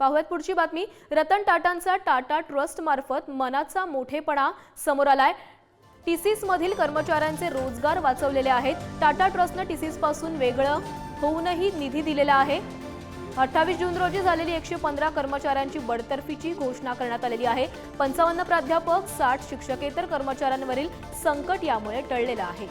पाहुयात पुढची बातमी. रतन टाटांचा टाटा ट्रस्ट मार्फत मनाचा मोठेपणा समोर आलाय. टीसीस मधील कर्मचाऱ्यांचे रोजगार वाचवलेले आहेत. टाटा ट्रस्टनं टीसीसपासून वेगळं होऊनही निधी दिलेला आहे. अठ्ठावीस जून रोजी झालेली एकशे पंधरा कर्मचाऱ्यांची बडतर्फीची घोषणा करण्यात आलेली आहे. पंचावन्न प्राध्यापक साठ शिक्षकेतर कर्मचाऱ्यांवरील संकट यामुळे टळलेलं आहे.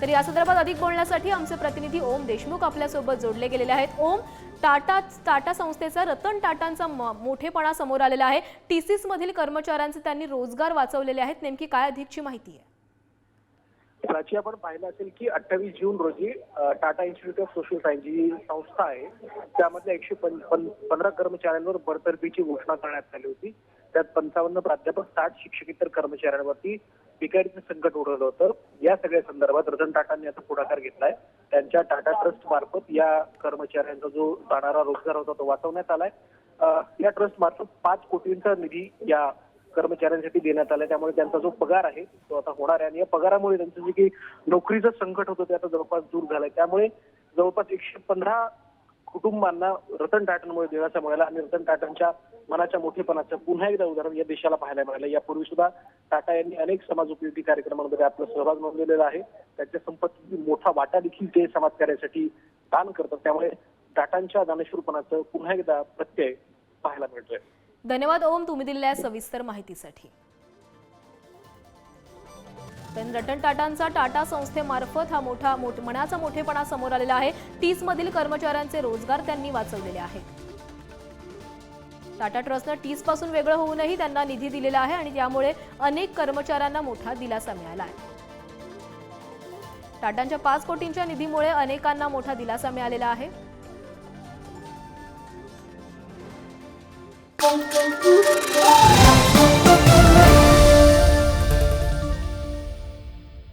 तर या संदर्भात अधिक बोलण्यासाठी आमचे प्रतिनिधी ओम देशमुख आपल्यासोबत जोडले गेलेले आहेत. ओम टाटा टाटा संस्थेचा रतन टाटांचा मोठेपणा समोर आलेला आहे. टीसीस मधील कर्मचाऱ्यांचे त्यांनी रोजगार वाचवलेले आहेत. नेमकी काय अधिकची माहिती आहे? प्राची आपण पाहिलं असेल की अठ्ठावीस जून रोजी Tata institute of social science जी संस्था आहे. त्यामधल्या एकशे पंधरा कर्मचाऱ्यांवर बडतर्फीची घोषणा करण्यात आली होती. त्यात पंचावन्न प्राध्यापक साठ शिक्षकेतर कर्मचाऱ्यांवरती बिकारीचं संकट उडवलं होतं. या सगळ्या संदर्भात रतन टाटांनी आता पुढाकार घेतलाय. त्यांच्या टाटा ट्रस्ट मार्फत या कर्मचाऱ्यांचा जो जाणारा रोजगार होता तो वाचवण्यात आलाय. या ट्रस्ट मार्फत पाच कोटींचा निधी या कर्मचाऱ्यांसाठी देण्यात आलाय. त्यामुळे त्यांचा जो पगार आहे तो आता होणार आहे. आणि या पगारामुळे त्यांचं जे काही नोकरीचं संकट होतं ते आता जवळपास दूर झालंय. त्यामुळे जवळपास एकशे पंधरा कुटुंबांना रतन टाटांमुळे देण्याचा मिळाला आणि रतन टाटांच्या मनाच्या मोठेपणाचं पुन्हा एकदा उदाहरण या देशाला पाहायला मिळालं. यापूर्वी सुद्धा टाटा यांनी अनेक समाज उपयोगी कार्यक्रमांमध्ये आपला सहभाग नोंदवलेला आहे. त्यांच्या संपत्तीतील मोठा वाटा देखील ते समाजकार्यासाठी दान करतात. त्यामुळे टाटांच्या दानशूरपणाचं पुन्हा एकदा प्रत्यय पाहायला मिळतोय. धन्यवाद ओम तुम्ही दिलेल्या सविस्तर माहितीसाठी. तर रतन टाटांचा टाटा संस्थेमार्फत हा मोठा मोठ मनाचा मोठेपणा समोर आलेला आहे. तीस मधील कर्मचाऱ्यांचे रोजगार त्यांनी वाचवलेले आहेत. टाटा ट्रस्टनं टीसपासून वेगळं होऊनही त्यांना निधी दिलेला आहे आणि त्यामुळे अनेक कर्मचाऱ्यांना मोठा दिलासा मिळाला आहे टाटांच्या पाच कोटींच्या निधीमुळे अनेकांना मोठा दिलासा मिळालेला आहे.